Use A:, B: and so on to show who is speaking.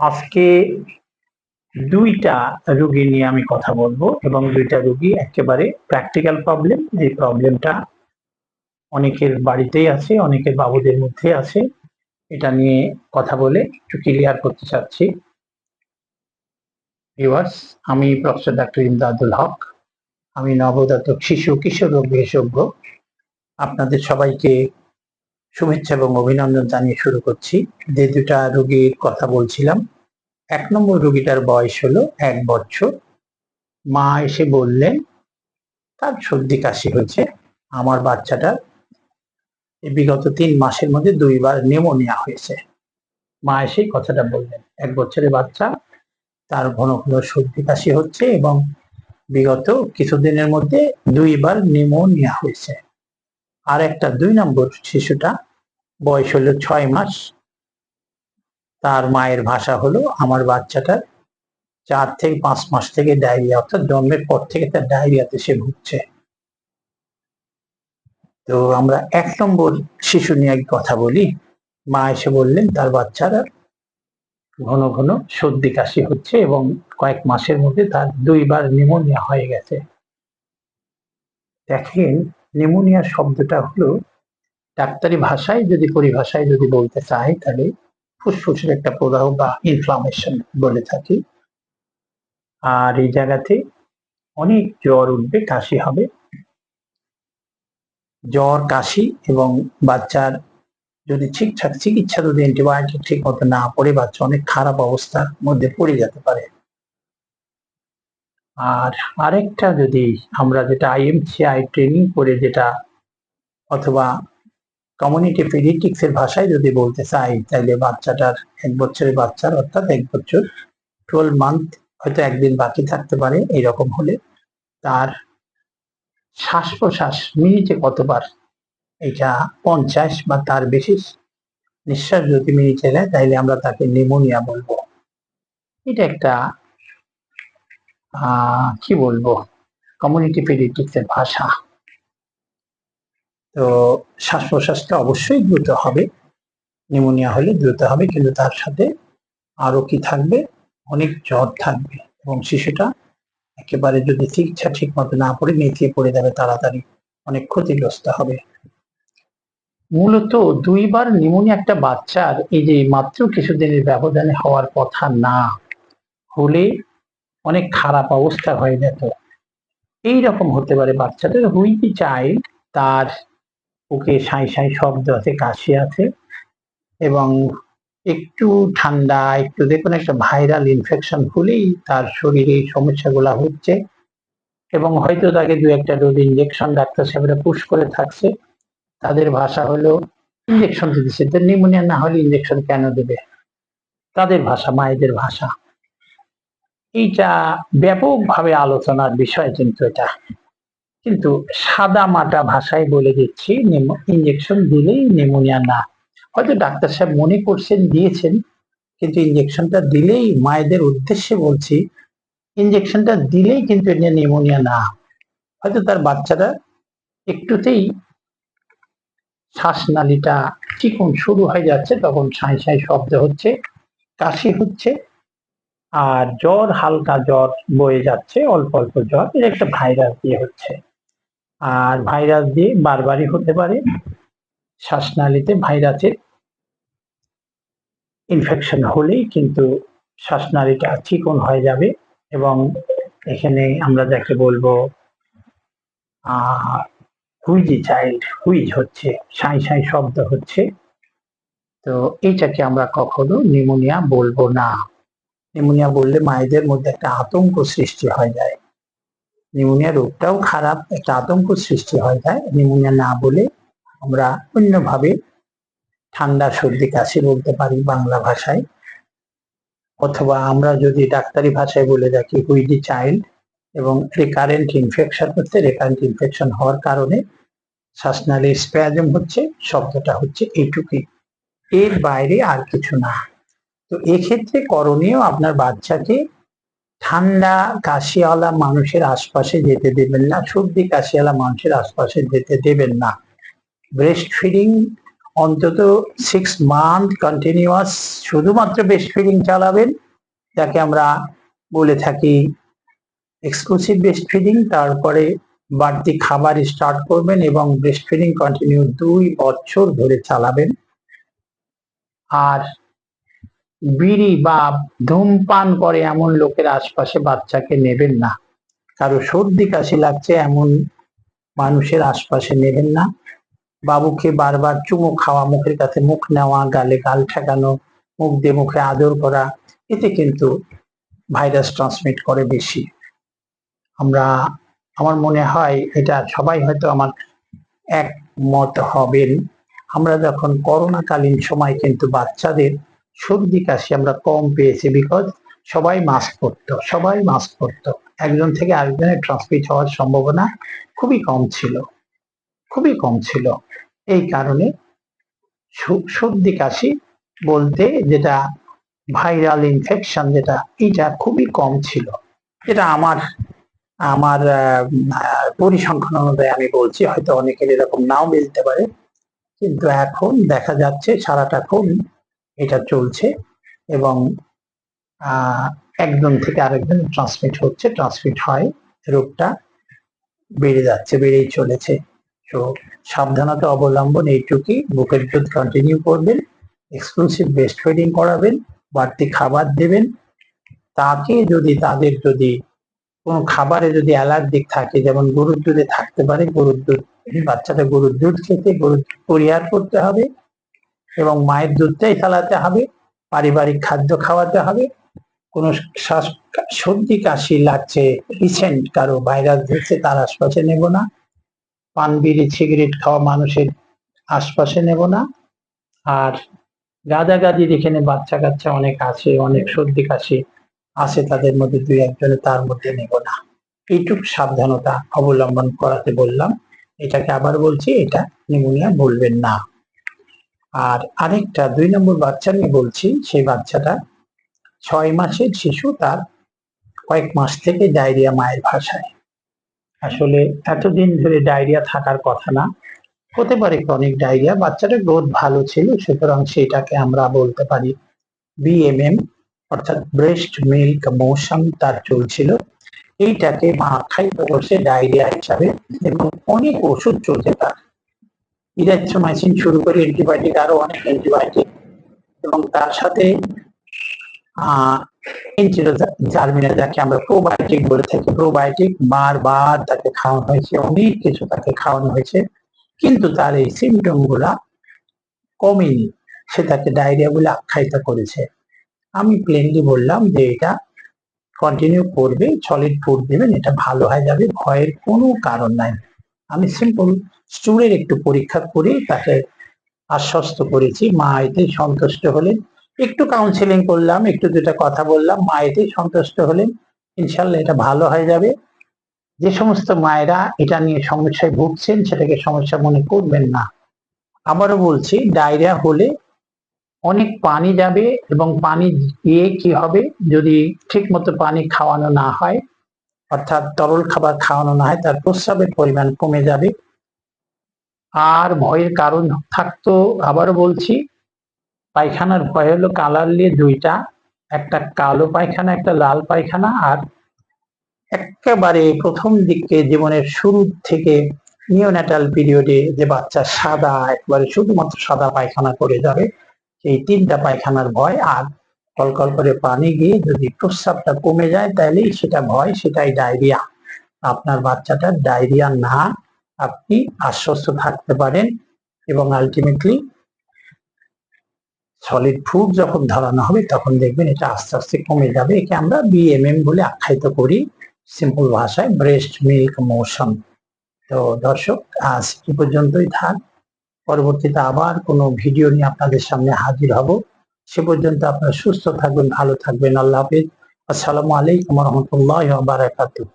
A: আজকে দুইটা রোগী নিয়ে আমি কথা বলব এবং দুইটা রোগী একেবারে প্র্যাকটিক্যাল প্রবলেম যে প্রবলেমটা অনেকের বাড়িতেই আছে, অনেকের বাবুদের মধ্যে আছে। এটা নিয়ে কথা বলে একটু ক্লিয়ার করতে চাচ্ছি। আমি প্রফেসর ডাক্তার ইমদাদুল হক। আমি নবজাতক শিশু, কিশোর রোগ বিশেষজ্ঞ। আপনাদের সবাইকে শুভেচ্ছা এবং অভিনন্দন জানিয়ে শুরু করছি। যে দুটা রোগীর কথা বলছিলাম, এক নম্বর রোগীটার বয়স হলো এক বছর। মা এসে বললেন, তার সর্দি কাশি হয়েছে। আমার বাচ্চাটার এই বিগত তিন মাসের মধ্যে দুইবার নিউমোনিয়া হয়েছে। মা এসে কথাটা বললেন, এক বছরের বাচ্চা, তার ঘন ঘন সর্দি কাশি হচ্ছে এবং বিগত কিছুদিনের মধ্যে দুইবার নিউমোনিয়া হয়েছে। আর একটা দুই নম্বর শিশুটা বয়স হলো ছয় মাস। তার মায়ের ভাষা হলো আমার বাচ্চাটার চার থেকে পাঁচ মাস থেকে ডায়রিয়া, অর্থাৎ জন্মের পর থেকে তার ডায়রিয়াতে সে ভুগছে। তো আমরা এক নম্বর শিশু নিয়ে কথা বলি। মা এসে বললেন, তার বাচ্চারা ঘন ঘন সর্দি কাশি হচ্ছে এবং কয়েক মাসের মধ্যে তার দুইবার নিউমোনিয়া হয়ে গেছে। দেখেন নিউমোনিয়া শব্দটা হলো ডাক্তারি ভাষায় যদি পরিভাষায় যদি বলতে চাই তাহলে ফুসফুসের একটা প্রদাহ বা ইনফ্লামেশন বলে থাকি। আর এই জায়গাতে অনেক জ্বর উঠবে, কাশি হবে। জ্বর, কাশি এবং বাচ্চার যদি ঠিকঠাক চিকিৎসা যদি অ্যান্টিবায়োটিক ঠিক মতো না পড়ে বাচ্চা অনেক খারাপ অবস্থার মধ্যে পড়ে যেতে পারে। আর আরেকটা যদি আমরা যেটা আইএমসিআই ট্রেনিং করে যেটা অথবা কমিউনিটি পেডিটিক্স এর ভাষায় যদি বলতে চাই তাহলে বাচ্চাটার এক বছরের বাচ্চার অর্থাৎ এক বছর টুয়েলভ মান্থ হয়তো একদিন বাকি থাকতে পারে এরকম হলে তার শ্বাস প্রশ্বাস মিনিটে কতবার এটা পঞ্চাশ বা তার বেশি, নিঃশ্বাস যদি মেনে নেয় তাহলে আমরা তাকে নিউমোনিয়া বলব। এটা একটা কি বলব? কমিউনিটি পেডিটিক্স এর ভাষা। তো শ্বাস প্রশ্বাসটা অবশ্যই দ্রুত হবে। নিউমোনিয়া হলে দ্রুত হবে, কিন্তু তার সাথে আরও কি থাকবে? অনেক জ্বর থাকবে এবং শিশুটা একেবারে যদি চিকিৎসা ঠিক মতো না পড়ে নেতিয়ে পড়ে যাবে, তাড়াতাড়ি অনেক ক্ষতিগ্রস্ত হবে। মূলত দুইবার নিউমোনিয়া একটা বাচ্চার এই যে মাত্র কিছুদিনের ব্যবধানে হওয়ার কথা না। হলে অনেক খারাপ অবস্থা হয়ে যেত। এইরকম হতে পারে বাচ্চাদের। হুইপি চাইল্ড তার ওকে সাঁই সাঁই শব্দ আছে, কাশি আছে এবং একটু ঠান্ডা, একটু দেখুন একটা ভাইরাল ইনফেকশন হলেই তার শরীরে এই সমস্যাগুলো হচ্ছে এবং হয়তো তাকে দু একটা ডোজ ইঞ্জেকশন ডাক্তার সাহেবরা পুশ করে থাকছে। তাদের ভাষা হলো ইঞ্জেকশন দিচ্ছে নিউমোনিয়া না হলে ইঞ্জেকশন কেন দেবে? তাদের ভাষা, মায়েদের ভাষা। এইটা ব্যাপকভাবে আলোচনার বিষয় কিন্তু এটা। কিন্তু সাদা মাটা ভাষায় বলে দিচ্ছি ইঞ্জেকশন দিলেই নিউমোনিয়া না। হয়তো ডাক্তার সাহেব মনে করছেন, দিয়েছেন, কিন্তু ইঞ্জেকশনটা দিলেই মায়েদের উদ্দেশ্যে বলছি ইঞ্জেকশনটা দিলেই কিন্তু এটা নিউমোনিয়া না। হয়তো তার বাচ্চারা একটুতেই শ্বাসনালীটা চিকন শুরু হয়ে যাচ্ছে, তখন সাঁই সাঁই শব্দ হচ্ছে, কাশি হচ্ছে, আর জ্বর, হালকা জ্বর বয়ে যাচ্ছে, অল্প অল্প জ্বর এটা একটা ভাইরাস দিয়ে হচ্ছে। আর ভাইরাস দিয়ে বারবারই হতে পারে, শ্বাসনালীতে ভাইরাসের ইনফেকশন হলেই কিন্তু শ্বাসনালীটা চিকন হয়ে যাবে, এবং এখানে আমরা যাকে বলব হুইজি চাইল্ড হুইজ হচ্ছে, সাই সাই শব্দ হচ্ছে। তো এইটাকে আমরা কখনো নিউমোনিয়া বলব না। নিউমোনিয়া বললে মায়েদের মধ্যে একটা আতঙ্ক সৃষ্টি হয়ে যায়। নিউমোনিয়া রোগটাও খারাপ, একটা আতঙ্ক সৃষ্টি হয়ে যায়। নিউমোনিয়া না বলে আমরা অন্যভাবে ঠান্ডা, সর্দি, কাশি বলতে পারি বাংলা ভাষায়। অথবা আমরা যদি ডাক্তারি ভাষায় বলে থাকি, হুইজি চাইল্ড এবং রিকারেন্ট ইনফেকশন হচ্ছে রিকারেন্ট ইনফেকশন হওয়ার কারণে শ্বাসনালীর স্প্যাজম হচ্ছে, শব্দটা হচ্ছে এইটুকুই এর বাইরে আর কিছু না। তো এক্ষেত্রে করণীয় আপনার বাচ্চাকে ঠান্ডা কাশিওয়ালা মানুষের আশপাশে যেতে দেবেন না, সর্দি কাশিওয়ালা মানুষের আশপাশে যেতে দেবেন না। ব্রেস্ট ফিডিং অন্তত সিক্স মান্থ কন্টিনিউয়াস শুধুমাত্র ব্রেস্ট ফিডিং চালাবেন, যাকে আমরা বলে থাকি এক্সক্লুসিভ ব্রেস্ট ফিডিং তারপরে বাড়তি খাবার স্টার্ট করবেন এবং ব্রেস্ট ফিডিং কন্টিনিউ দুই বছর ধরে চালাবেন। আর বিড়ি বা ধূমপান করে এমন লোকের আশপাশে বাচ্চাকে নেবেন না। কারও সর্দি কাশি লাগছে এমন মানুষের আশপাশে নেবেন না। বাবুকে বারবার চুমু খাওয়া, মুখের কাছে মুখ নেওয়া, গালে গাল ঠেকানো, মুখ দিয়ে মুখে আদর করা, এতে কিন্তু ভাইরাস ট্রান্সমিট করে বেশি। আমরা, আমার মনে হয় এটা সবাই হয়তো আমার একমত হবেন। আমরা যখন করোনাকালীন সময় কিন্তু বাচ্চাদের সর্দি কাশি আমরা কম পেয়েছি বিকজ সবাই মাস্ক পরতো, সবাই মাস্ক পরতো। একজন থেকে আরেকজনের ট্রান্সমিট হওয়ার সম্ভাবনা খুবই কম ছিল, খুবই কম ছিল। এই কারণে সর্দি কাশি বলতে যেটা ভাইরাল ইনফেকশন যেটা, এটা খুবই কম ছিল। এটা আমার আমার পরিসংখ্যান অনুযায়ী আমি বলছি, হয়তো অনেকের এরকম নাও মিলতে পারে। কিন্তু এখন দেখা যাচ্ছে সারাটাক্ষণ এটা চলছে এবং একজন থেকে আরেকজন ট্রান্সমিট হচ্ছে ট্রান্সমিট হয়, রোগটা বেড়ে যাচ্ছে, বেড়েই চলেছে। তো সাবধানতা অবলম্বন এইটুকুই। বুকের দুধ কন্টিনিউ করবেন এক্সক্লুসিভ বেস্ট ফিডিং করাবেন, বাড়তি খাবার দেবেন। তাকে যদি, তাদের যদি কোনো খাবারে যদি অ্যালার্জিক থাকে, যেমন গরুর দুধে থাকতে পারে, গরুর দুধ বাচ্চাটা গরুর দুধ খেতে, গরুর পরিহার করতে হবে এবং মায়ের দুধটাই চালাতে হবে, পারিবারিক খাদ্য খাওয়াতে হবে। কোনো শ্বাস সর্দি, কাশি লাগছে রিসেন্ট কারও ভাইরাস ধরছে, তার আশপাশে নেব না। পান, বিড়ি, সিগারেট খাওয়া মানুষের আশপাশে নেব না। আর গাদাগাদির এখানে বাচ্চা কাচ্চা অনেক আছে, অনেক সর্দি, কাশি আছে তাদের মধ্যে দুই একজনে, তার মধ্যে নেব না। এইটুকু সাবধানতা অবলম্বন করাতে বললাম। এটাকে আবার বলছি, এটা নিউমোনিয়া বলবেন না। আর আরেকটা, দুই নম্বর বাচ্চা নিয়ে বলছি, সেই বাচ্চাটা ছয় মাসের শিশু, তার কয়েক মাস থেকে ডায়রিয়া মায়ের ভাষায়। আসলে এতদিন ধরে ডায়রিয়া থাকার কথা না। হতে পারে ক্রনিক ডায়রিয়া বাচ্চাটার গ্রোথ ভালো ছিল, সুতরাং সেটাকে আমরা বলতে পারি বিএমএম। অর্থাৎ ব্রেস্ট মিল্ক মোশন তার চলছিল। এইটাকে মা খাইতে বসে ডায়রিয়া হিসাবে এবং অনেক ওষুধ চলছে তার। ইরাইথ্রোমাইসিন শুরু করে অ্যান্টিবায়োটিক আরও অনেক অ্যান্টিবায়োটিক এবং তার সাথে জার্মিনা যাকে আমরা প্রোবায়োটিক বলে থাকি। প্রোবায়োটিক বারবার তাকে খাওয়ানো হয়েছে, অনেক কিছু তাকে খাওয়ানো হয়েছে। কিন্তু তার এই সিমটমগুলা কমেনি। সে তাকে ডায়রিয়া বলে আখ্যায়িত করেছে। আমি প্লেনলি বললাম যে এটা কন্টিনিউ করবে সলিড ফুড দেবেন, এটা ভালো হয়ে যাবে, ভয়ের কোনো কারণ নাই। আমি সিম্পল স্টুলের একটু পরীক্ষা করে, তাকে আশ্বস্ত করেছি, মা এতে সন্তুষ্ট হলেন। একটু কাউন্সিলিং করলাম, একটু দুটা কথা বললাম, মা এতেই সন্তুষ্ট হলেন, ইনশাল্লাহ এটা ভালো হয়ে যাবে। যে সমস্ত মায়েরা এটা নিয়ে সমস্যায় ভুগছেন, সেটাকে সমস্যা মনে করবেন না। আবারও বলছি, ডায়রিয়া হলে অনেক পানি যাবে এবং পানি গিয়ে কি হবে? যদি ঠিক মতো পানি খাওয়ানো না হয়, অর্থাৎ তরল খাবার খাওয়ানো না হয়, তার প্রস্রাবের পরিমাণ কমে যাবে। আর ভয়ের কারণ থাকতো, আবারও বলছি, পায়খানার ভয় হলো কালার নিয়ে দুইটা, একটা কালো পায়খানা, একটা লাল পায়খানা, আর একেবারে প্রথম দিকে জীবনের শুরু থেকে নিওন্যাটাল পিরিয়ডে যে বাচ্চা সাদা, একবারে শুধুমাত্র সাদা পায়খানা করে যাবে এই তিনটা পায়খানার ভয় আর কলকল করে পানি গিয়ে যদি প্রস্রাবটা কমে যায় তাহলেই সেটা ভয়, সেটাই ডায়রিয়া। আপনার বাচ্চাটার ডায়রিয়া না, আপনি আশ্বস্ত থাকতে পারেন এবং আলটিমেটলি সলিড ফুড যখন ধরানো হবে, তখন দেখবেন এটা আস্তে আস্তে কমে যাবে। একে আমরা বিএমএম বলে আখ্যায়িত করি সিম্পল ভাষায় ব্রেস্ট মিল্ক মোশন তো দর্শক, আজ এই পর্যন্তই থাক। পরবর্তীতে আবার কোনো ভিডিও নিয়ে আপনাদের সামনে হাজির হব। সে পর্যন্ত আপনারা সুস্থ থাকবেন, ভালো থাকবেন। আল্লাহ হাফিজ। আসসালামু আলাইকুম রহমতুল্লাহ বারাকাতুহ।